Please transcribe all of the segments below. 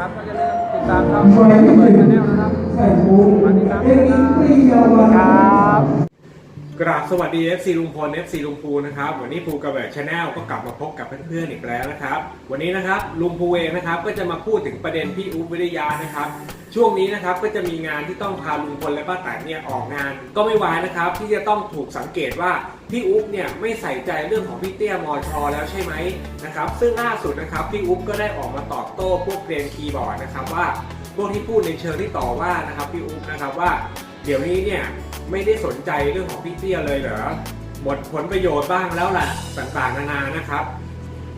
ครับก็จะเริ่มติดตามช่องเปิดชาแนลนะครับมาติดตามกันนะครับ กราบสวัสดี FC ลุงพล FC ลุงภูนะครับ วันนี้ภูกระเบิดชาแนลก็กลับมาพบกับเพื่อนๆอีกแล้วนะครับ วันนี้นะครับลุงภูเองนะครับก็จะมาพูดถึงประเด็นพี่อุ๊บวิทยานะครับ ช่วงนี้นะครับก็จะมีงานที่ต้องพาลุงพลและป้าแตนเนี่ยออกงาน ก็ไม่วายนะครับที่จะต้องถูกสังเกตว่าพี่อุ๊บเนี่ยไม่ใส่ใจเรื่องของพี่เตี้ยมอชอแล้วใช่ไหมนะครับ ซึ่งล่าสุดนะครับพี่อุ๊บก็ได้ออกมาตอบโต้พวกเกรนคีย์บอร์ดนะครับว่าพวกที่พูดในเชิงที่ต่อว่านะครับพี่อุ๊บนะครับว่า เดี๋ยวนี้เนี่ย ไม่ได้สนใจเรื่องของพี่เตี้ยเลยเหรอหมดผลประโยชน์บ้างแล้วแหละต่างๆนานานะครับ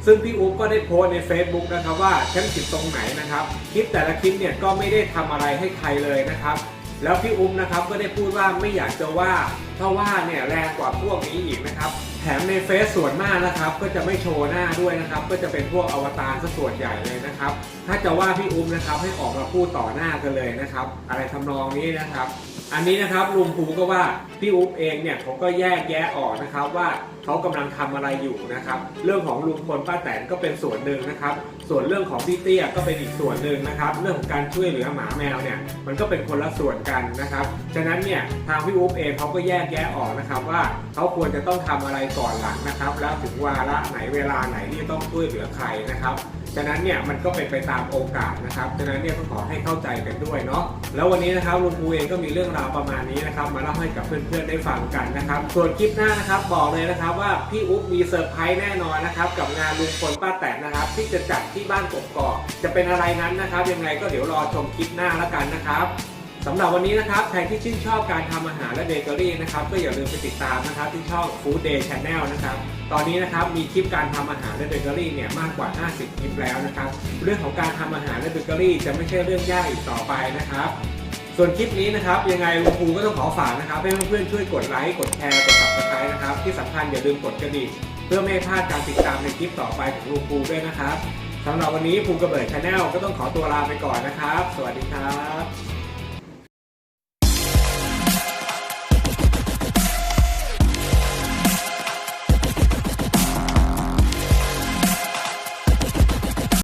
ซึ่งพี่อุ๊บก็ได้โพสต์ใน Facebook นะครับว่าฉันผิดตรงไหนนะครับคลิปแต่ละคลิปเนี่ยก็ไม่ได้ทำอะไรให้ใครเลยนะครับ แล้วพี่อุ๊บนะครับก็ได้พูดว่าไม่อยากจะว่าถ้าว่าเนี่ยแรงกว่าพวกนี้อีกนะครับแถมในเฟซส่วนมากนะครับ ก็จะไม่โชว์หน้าด้วยนะครับ ก็จะเป็นพวกอวตารซะส่วนใหญ่เลยนะครับ ถ้าจะว่าพี่อุ๊บนะครับให้ออกมาพูดต่อหน้ากันเลยนะครับ อะไรทำนองนี้นะครับ อันนี้นะครับลุงภูก็ว่าพี่อุ๊บเองเนี่ยเขาก็แยกแยะออกนะครับว่าเขากำลังทำอะไรอยู่นะครับ เรื่องของลุงพลป้าแตนก็เป็นส่วนหนึ่งนะครับ ส่วนเรื่องของพี่เตี้ยก็เป็นอีกส่วนหนึ่งนะครับ เรื่องของการช่วยเหลือหมาแมวเนี่ยมันก็เป็นคนละส่วนกันนะครับ ฉะนั้นเนี่ยทางพี่อุ๊บเองเขาก็แยกแยะออกนะครับว่าเขาควรจะต้องทำอะไรก่อนหลังนะครับ แล้วถึงวาระไหนเวลาไหนที่ต้องช่วยเหลือใครนะครับ ฉะนั้นเนี่ยมันก็เป็นไปตามโอกาสนะครับ ฉะนั้นเนี่ยต้องขอให้เข้าใจกันด้วยเนาะ แล้ววันนี้นะครับลุงภูเองก็มีเรื่องราวประมาณนี้นะครับมาเล่าให้กับเพื่อนๆได้ฟังกันนะครับ ส่วนคลิปหน้านะครับบอกเลยนะครับว่าพี่อุ๊บมีเซอร์ไพรส์แน่นอนนะครับกับงานลุงพลป้าแตนนะครับ ที่จะจัดที่บ้านกกอกจะเป็นอะไรนั้นนะครับ ยังไงก็เดี๋ยวรอชมคลิปหน้าแล้วกันนะครับ สำหรับวันนี้นะครับใครที่ชื่นชอบการทำอาหารและเบเกอรี่นะครับก็อย่าลืมไปติดตามนะครับที่ช่อง Food Day Channel นะครับตอนนี้นะครับมีคลิปการทำอาหารและเบเกอรี่เนี่ยมากกว่า 50 คลิปแล้วนะครับเรื่องของการทำอาหารและเบเกอรี่จะไม่ใช่เรื่องยากอีกต่อไปนะครับ ส่วนคลิปนี้นะครับยังไงลุงภูก็ต้องขอฝากนะครับให้เพื่อนๆช่วยกดไลค์กดแชร์กด subscribe นะครับที่สำคัญอย่าลืมกดกระดิ่งเพื่อไม่พลาดการติดตามในคลิปต่อไปของลุงภูด้วยนะครับสำหรับวันนี้ภูกระเบิดชาแนลก็ต้องขอตัวลาไปก่อนนะครับ สวัสดีครับ